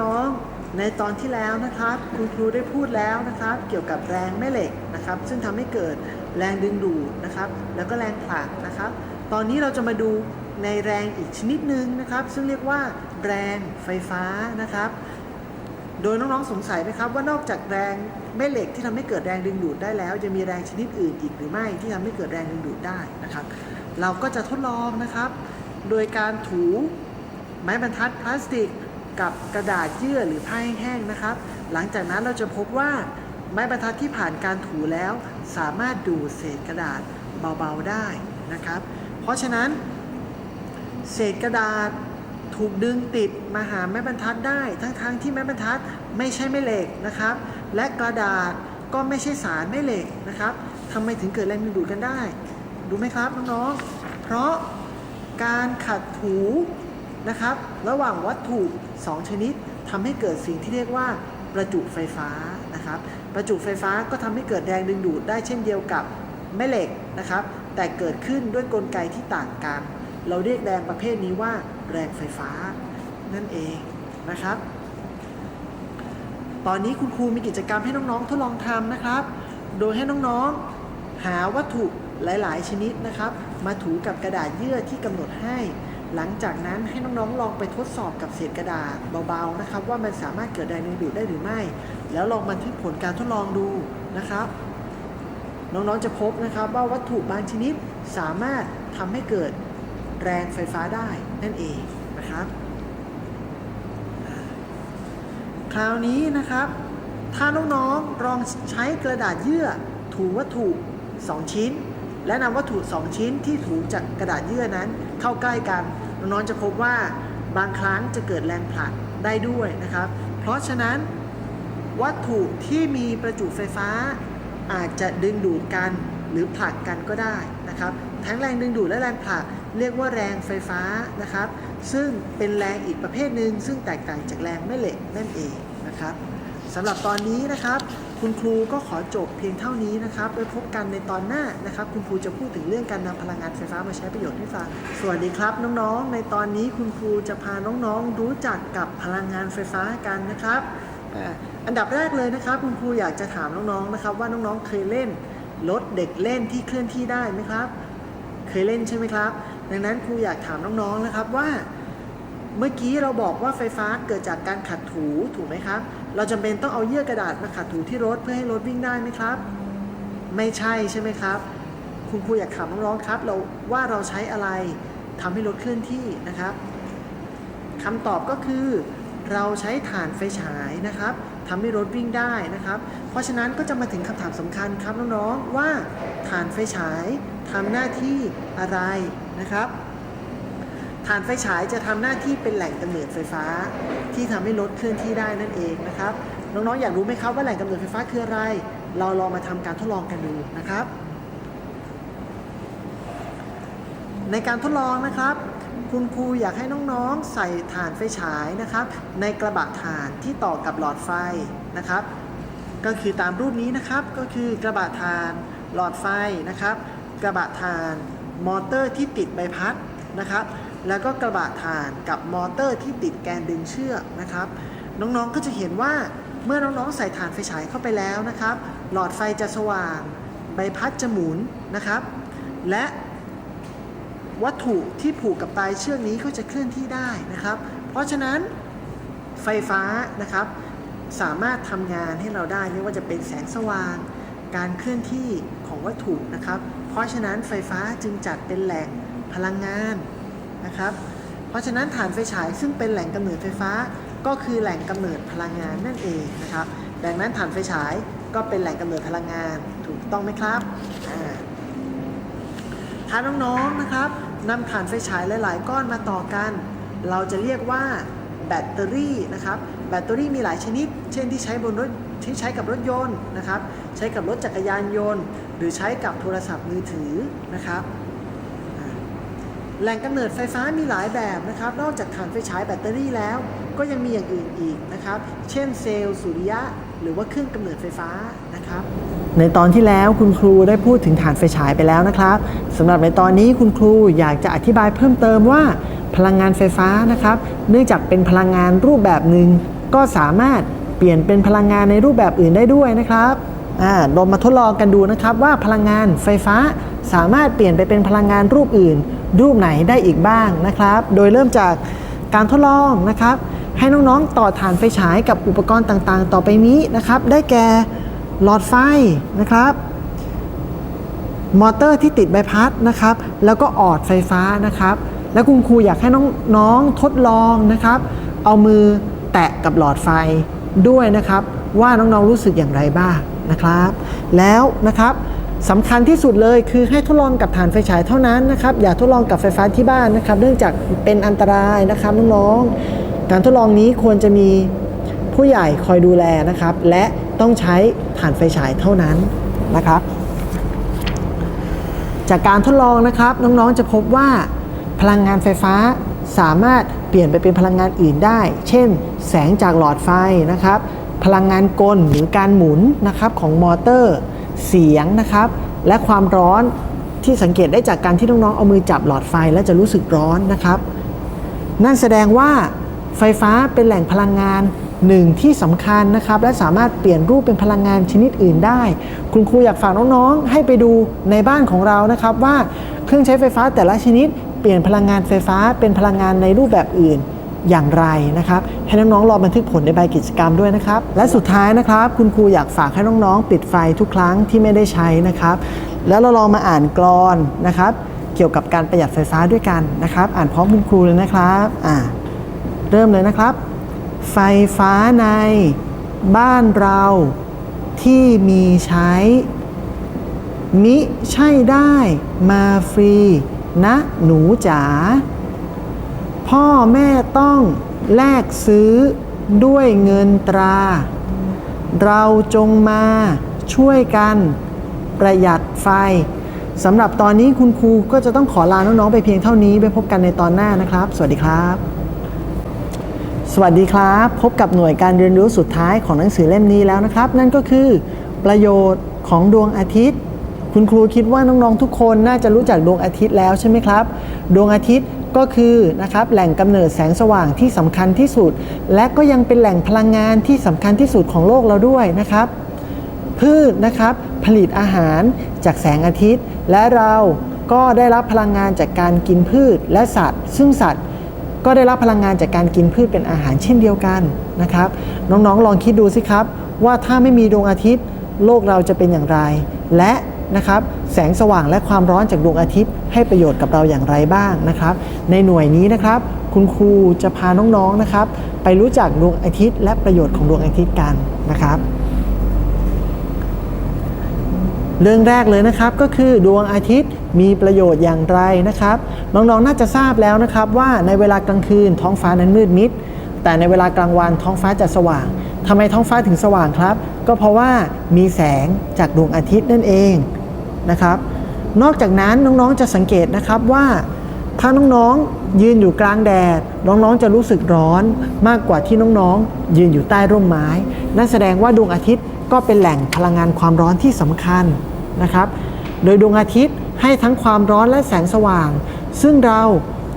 น้องๆ ในตอนที่แล้วนะครับคุณครูได้พูดแล้วนะครับ เกี่ยวกับแรงแม่เหล็กนะครับ ซึ่งทำให้เกิดแรงดึงดูดนะครับ แล้วก็แรงผลักนะครับ ตอนนี้เราจะมาดูในแรงอีกชนิดหนึ่งนะครับ ซึ่งเรียกว่าแรงไฟฟ้านะครับ โดยน้องๆสงสัยไหมครับว่านอกจากแรงแม่เหล็กที่ทำให้เกิดแรงดึงดูดได้แล้ว จะมีแรงชนิดอื่นอีกหรือไม่ที่ทำให้เกิดแรงดึงดูดได้นะครับ เราก็จะทดลองนะครับ โดยการถูไม้บรรทัดพลาสติก กับกระดาษเยื่อหรือผ้าแห้งๆนะครับ หลังจากนั้นเราจะพบว่าไม้บรรทัดที่ผ่านการถูแล้ว สามารถดูดเศษกระดาษเบาๆได้นะครับ เพราะฉะนั้น เศษกระดาษถูกดึงติดมาหาไม้บรรทัดได้ ทั้งๆที่ไม้บรรทัดไม่ใช่แม่เหล็กนะครับ และกระดาษก็ไม่ใช่สารแม่เหล็กนะครับทำไมถึงเกิดแรงดึงดูดกันได้ ดูไหมครับน้องๆเพราะการขัดถู นะครับ ระหว่างวัตถุ 2 ชนิดทำให้เกิดสิ่งที่เรียกว่าประจุไฟฟ้านะครับ ประจุไฟฟ้าก็ทำให้เกิดแรงดึงดูดได้เช่นเดียวกับแม่เหล็กนะครับ แต่เกิดขึ้นด้วยกลไกที่ต่างกัน เราเรียกแรงประเภทนี้ว่าแรงไฟฟ้านั่นเองนะครับ ตอนนี้คุณครูมีกิจกรรมให้น้องๆทดลองทำนะครับ โดยให้น้องๆหาวัตถุหลาย ๆ ชนิดนะครับ มาถูกับกระดาษเยื่อที่กำหนดให้ หลังจากนั้นให้น้องๆ ลองไปทดสอบกับเศษกระดาษเบาๆนะครับ ว่ามันสามารถเกิดแรงดึงดูดได้หรือไม่ แล้วลองบันทึกผลการทดลองดูนะครับ น้องๆจะพบนะครับว่าวัตถุบางชนิดสามารถทำให้เกิดแรงไฟฟ้าได้นั่นเองนะครับคราวนี้นะครับ ถ้าน้องๆลองใช้กระดาษเยื่อถูวัตถุ 2 ชิ้น และนำวัตถุ 2 ชิ้นที่ถูจากกระดาษเยื่อนั้นเข้าใกล้กัน น้องๆจะพบว่าบางครั้งจะเกิดแรงผลักได้ด้วยนะครับ เพราะฉะนั้นวัตถุที่มีประจุไฟฟ้า อาจจะดึงดูดกันหรือผลักกันก็ได้นะครับ ทั้งแรงดึงดูดและแรงผลักเรียกว่าแรงไฟฟ้านะครับ ซึ่งเป็นแรงอีกประเภทหนึ่งซึ่งแตกต่างจากแรงแม่เหล็กนั่นเองนะครับสำหรับตอนนี้นะครับ คุณครูก็ขอจบเพียงเท่านี้นะครับไว้พบกันในตอนหน้านะครับ คุณครูจะพูดถึงเรื่องการนำพลังงานไฟฟ้ามาใช้ประโยชน์ให้ฟัง สวัสดีครับน้องๆ ในตอนนี้คุณครูจะพาน้องๆ รู้จักกับพลังงานไฟฟ้ากันนะครับ อันดับแรกเลยนะครับ คุณครูอยากจะถามน้องๆนะครับ ว่าน้องๆเคยเล่นรถเด็กเล่นที่เคลื่อนที่ได้ไหมครับ เคยเล่นใช่ไหมครับ ดังนั้นครูอยากถามน้องๆนะครับว่า เมื่อกี้เราบอกว่าไฟฟ้าเกิดจากการขัดถูถูกไหมครับ เราจำเป็นต้องเอาเยื่อกระดาษมาขัดถูที่รถเพื่อให้รถวิ่งได้ไหมครับ ไม่ใช่ใช่ไหมครับ คุณครูอยากถามน้องๆครับ เราว่าเราใช้อะไรทำให้รถเคลื่อนที่นะครับคำตอบก็คือ เราใช้ถ่านไฟฉายนะครับทำให้รถวิ่งได้นะครับ เพราะฉะนั้นก็จะมาถึงคำถามสำคัญครับน้องๆว่าถ่านไฟฉายทำหน้าที่อะไรนะครับ ถ่านไฟฉายจะทำหน้าที่เป็นแหล่งกำเนิดไฟฟ้า ที่ทำให้รถเคลื่อนที่ได้นั่นเองนะครับ น้องๆ อยากรู้ไหมครับว่าแหล่งกำเนิดไฟฟ้าคืออะไร เราลองมาทำการทดลองกันดูนะครับ ในการทดลองนะครับ คุณครูอยากให้น้องๆ ใส่ถ่านไฟฉายนะครับ ในกระบะถ่านที่ต่อกับหลอดไฟนะครับ ก็คือตามรูปนี้นะครับก็คือกระบะถ่านหลอดไฟนะครับ กระบะถ่าน มอเตอร์ที่ติดใบพัดนะครับ แล้วก็กระบะถ่านกับมอเตอร์ที่ติดแกนดึงเชือกนะครับ น้องๆก็จะเห็นว่าเมื่อน้องๆใส่ถ่านไฟฉายเข้าไปแล้วนะครับ หลอดไฟจะสว่าง ใบพัดจะหมุนนะครับ และวัตถุที่ผูกกับปลายเชือกนี้ก็จะเคลื่อนที่ได้นะครับ เพราะฉะนั้นไฟฟ้านะครับสามารถทำงานให้เราได้ไม่ว่าจะเป็นแสงสว่าง การเคลื่อนที่ของวัตถุนะครับ เพราะฉะนั้นไฟฟ้าจึงจัดเป็นแหล่งพลังงาน นะครับ เพราะฉะนั้นฐานไฟฉายซึ่งเป็นแหล่งกำเนิดไฟฟ้า ก็คือแหล่งกำเนิดพลังงานนั่นเองนะครับ ดังนั้นฐานไฟฉายก็เป็นแหล่งกำเนิดพลังงานถูกต้องไหมครับอ่าถ้าน้องๆนะครับนำถ่านไฟฉายหลายๆ ก้อนมาต่อกัน เราจะเรียกว่าแบตเตอรี่นะครับแบตเตอรี่มีหลายชนิด เช่นที่ใช้บนรถที่ใช้กับรถยนต์นะครับ ใช้กับรถจักรยานยนต์ หรือใช้กับโทรศัพท์มือถือนะครับ แหล่งกำเนิดไฟฟ้ามีหลายแบบนะครับ นอกจากถ่านไฟฉายแบตเตอรี่แล้ว ก็ยังมีอย่างอื่นอีกนะครับ เช่นเซลล์สุริยะ หรือว่าเครื่องกำเนิดไฟฟ้านะครับ ในตอนที่แล้วคุณครูได้พูดถึงฐานไฟฉายไปแล้วนะครับสำหรับในตอนนี้คุณครูอยากจะอธิบายเพิ่มเติมว่า พลังงานไฟฟ้านะครับ เนื่องจากเป็นพลังงานรูปแบบหนึ่งก็สามารถเปลี่ยนเป็นพลังงานในรูปแบบอื่นได้ด้วยนะครับอ่าเรามาทดลองกันดูนะครับว่าพลังงานไฟฟ้าสามารถเปลี่ยนไปเป็นพลังงานรูปอื่นรูปไหนได้อีกบ้างนะครับ โดยเริ่มจากการทดลองนะครับ ให้น้องๆต่อฐานไฟฉายกับอุปกรณ์ต่างๆ ต่อไปนี้นะครับ ได้แก่หลอดไฟนะครับ มอเตอร์ที่ติดใบพัดนะครับ แล้วก็ออดไฟฟ้านะครับ แล้วคุณครูอยากให้น้องๆทดลองนะครับ เอามือแตะกับหลอดไฟด้วยนะครับ ว่าน้องๆรู้สึกอย่างไรบ้างนะครับ แล้วนะครับ สำคัญที่สุดเลยคือให้ทดลองกับฐานไฟฉายเท่านั้นนะครับอย่าทดลองกับไฟฟ้าที่บ้านนะครับ เนื่องจากเป็นอันตรายนะครับน้องๆการทดลองนี้ควรจะมีผู้ใหญ่คอยดูแลนะครับ และต้องใช้ฐานไฟฉายเท่านั้นนะครับ จากการทดลองนะครับน้องๆจะพบว่าพลังงานไฟฟ้าสามารถเปลี่ยนไปเป็นพลังงานอื่นได้ เช่น แสงจากหลอดไฟนะครับ พลังงานกลหรือการหมุนนะครับของมอเตอร์ เสียงนะครับ และความร้อนที่สังเกตได้จากการที่น้องๆเอามือจับหลอดไฟแล้วจะรู้สึกร้อนนะครับ นั่นแสดงว่าไฟฟ้าเป็นแหล่งพลังงานหนึ่งที่สำคัญนะครับ และสามารถเปลี่ยนรูปเป็นพลังงานชนิดอื่นได้ คุณครูอยากฝากน้องๆ ให้ไปดูในบ้านของเรานะครับ ว่าเครื่องใช้ไฟฟ้าแต่ละชนิด เปลี่ยนพลังงานไฟฟ้าเป็นพลังงานในรูปแบบอื่น อย่างไรนะครับ ให้น้องๆรอบันทึกผลในใบกิจกรรมด้วยนะครับ และสุดท้ายนะครับ คุณครูอยากฝากให้น้องๆ ปิดไฟทุกครั้งที่ไม่ได้ใช้นะครับ แล้วเราลองมาอ่านกรอนนะครับ เกี่ยวกับการประหยัดไฟฟ้าด้วยกันนะครับ อ่านพร้อมคุณครูเลยนะครับอ่าเริ่มเลยนะครับ ไฟฟ้าในบ้านเราที่มีใช้ มิใช่ได้มาฟรี นะหนูจ๋า พ่อแม่ต้องแลกซื้อด้วยเงินตรา เราจงมาช่วยกันประหยัดไฟสำหรับตอนนี้คุณครูก็จะต้องขอลาน้องๆไปเพียงเท่านี้ไปพบกันในตอนหน้านะครับ สวัสดีครับ สวัสดีครับ พบกับหน่วยการเรียนรู้สุดท้ายของหนังสือเล่มนี้แล้วนะครับ นั่นก็คือประโยชน์ของดวงอาทิตย์ คุณครูคิดว่าน้องๆทุกคนน่าจะรู้จักดวงอาทิตย์แล้วใช่ไหมครับ ดวงอาทิตย์ก็คือนะครับแหล่งกำเนิดแสงสว่างที่สำคัญที่สุด และก็ยังเป็นแหล่งพลังงานที่สำคัญที่สุดของโลกเราด้วยนะครับ พืชนะครับผลิตอาหารจากแสงอาทิตย์ และเราก็ได้รับพลังงานจากการกินพืชและสัตว์ ซึ่งสัตว์ก็ได้รับพลังงานจากการกินพืชเป็นอาหารเช่นเดียวกันนะครับน้องๆลองคิดดูสิครับ ว่าถ้าไม่มีดวงอาทิตย์ โลกเราจะเป็นอย่างไร และ นะครับแสงสว่างและความร้อนจากดวงอาทิตย์ ให้ประโยชน์กับเราอย่างไรบ้างนะครับ ในหน่วยนี้นะครับ คุณครูจะพาน้องๆนะครับ ไปรู้จักดวงอาทิตย์ และประโยชน์ของดวงอาทิตย์กันนะครับ เรื่องแรกเลยนะครับก็คือดวงอาทิตย์มีประโยชน์อย่างไรนะครับ น้องๆน่าจะทราบแล้วนะครับว่าในเวลากลางคืนท้องฟ้านั้นมืดมิด แต่ในเวลากลางวันท้องฟ้าจะสว่างทำไมท้องฟ้าถึงสว่างครับ ก็เพราะว่ามีแสงจากดวงอาทิตย์นั่นเอง นะครับ นอกจากนั้นน้องๆจะสังเกตนะครับว่าถ้าน้องๆยืนอยู่กลางแดด น้องๆจะรู้สึกร้อนมากกว่าที่น้องๆ ยืนอยู่ใต้ร่มไม้ นั่นแสดงว่าดวงอาทิตย์ก็เป็นแหล่งพลังงานความร้อนที่สำคัญนะครับ โดยดวงอาทิตย์ให้ทั้งความร้อนและแสงสว่าง ซึ่งเรา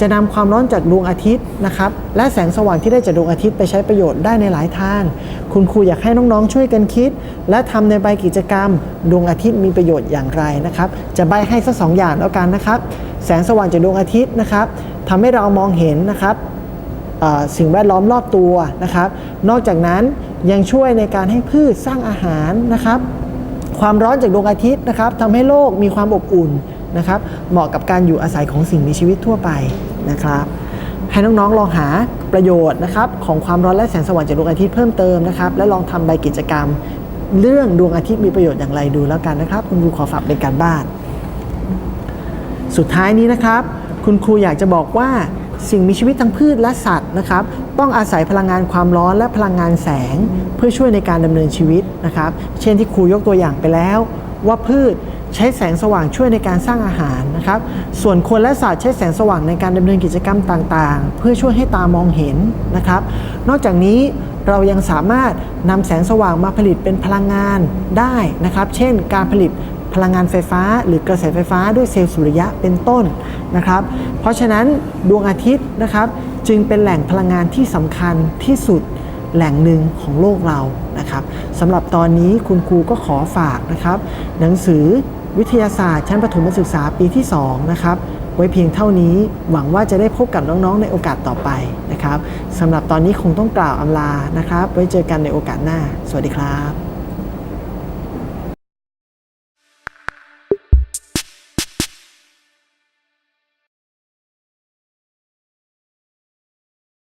จะนำความร้อนจากดวงอาทิตย์นะครับและแสงสว่างที่ได้จากดวงอาทิตย์ไปใช้ประโยชน์ได้ในหลายทาง คุณครูอยากให้น้องๆช่วยกันคิด และทำในใบกิจกรรม ดวงอาทิตย์มีประโยชน์อย่างไรนะครับ จะใบให้สักสองอย่างแล้วกันนะครับ แสงสว่างจากดวงอาทิตย์นะครับทำให้เรามองเห็นนะครับสิ่งแวดล้อมรอบตัวนะครับ นอกจากนั้นยังช่วยในการให้พืชสร้างอาหารนะครับ ความร้อนจากดวงอาทิตย์นะครับทำให้โลกมีความอบอุ่น นะครับ เหมาะกับการอยู่อาศัยของสิ่งมีชีวิตทั่วไปนะครับ ให้น้องๆลองหาประโยชน์นะครับของความร้อนและแสงสว่างจากดวงอาทิตย์เพิ่มเติมนะครับและลองทำใบกิจกรรม เรื่องดวงอาทิตย์มีประโยชน์อย่างไรดูแล้วกันนะครับ คุณครูขอฝากเป็นการบ้าน สุดท้ายนี้นะครับ คุณครูอยากจะบอกว่าสิ่งมีชีวิตทั้งพืชและสัตว์นะครับ ต้องอาศัยพลังงานความร้อนและพลังงานแสง เพื่อช่วยในการดำเนินชีวิตนะครับ เช่นที่ครูยกตัวอย่างไปแล้ว ว่าพืช ใช้แสงสว่างช่วยในการสร้างอาหารนะครับ ส่วนคนและสัตว์ใช้แสงสว่างในการดำเนินกิจกรรมต่างๆ เพื่อช่วยให้ตามองเห็นนะครับ นอกจากนี้เรายังสามารถนำแสงสว่างมาผลิตเป็นพลังงานได้นะครับ เช่น การผลิตพลังงานไฟฟ้า หรือกระแสไฟฟ้าด้วยเซลล์สุริยะเป็นต้นนะครับ เพราะฉะนั้นดวงอาทิตย์นะครับ จึงเป็นแหล่งพลังงานที่สำคัญที่สุดแหล่งหนึ่งของโลกเรานะครับสำหรับตอนนี้คุณครูก็ขอฝากนะครับ หนังสือ วิทยาศาสตร์ชั้นประถมศึกษาปีที่ 2 นะครับ ไว้เพียงเท่านี้หวังว่าจะได้พบกับน้องๆ ในโอกาสต่อไปนะครับสำหรับตอนนี้คงต้องกล่าวอำลานะครับ ไว้เจอกันในโอกาสหน้า สวัสดีครับ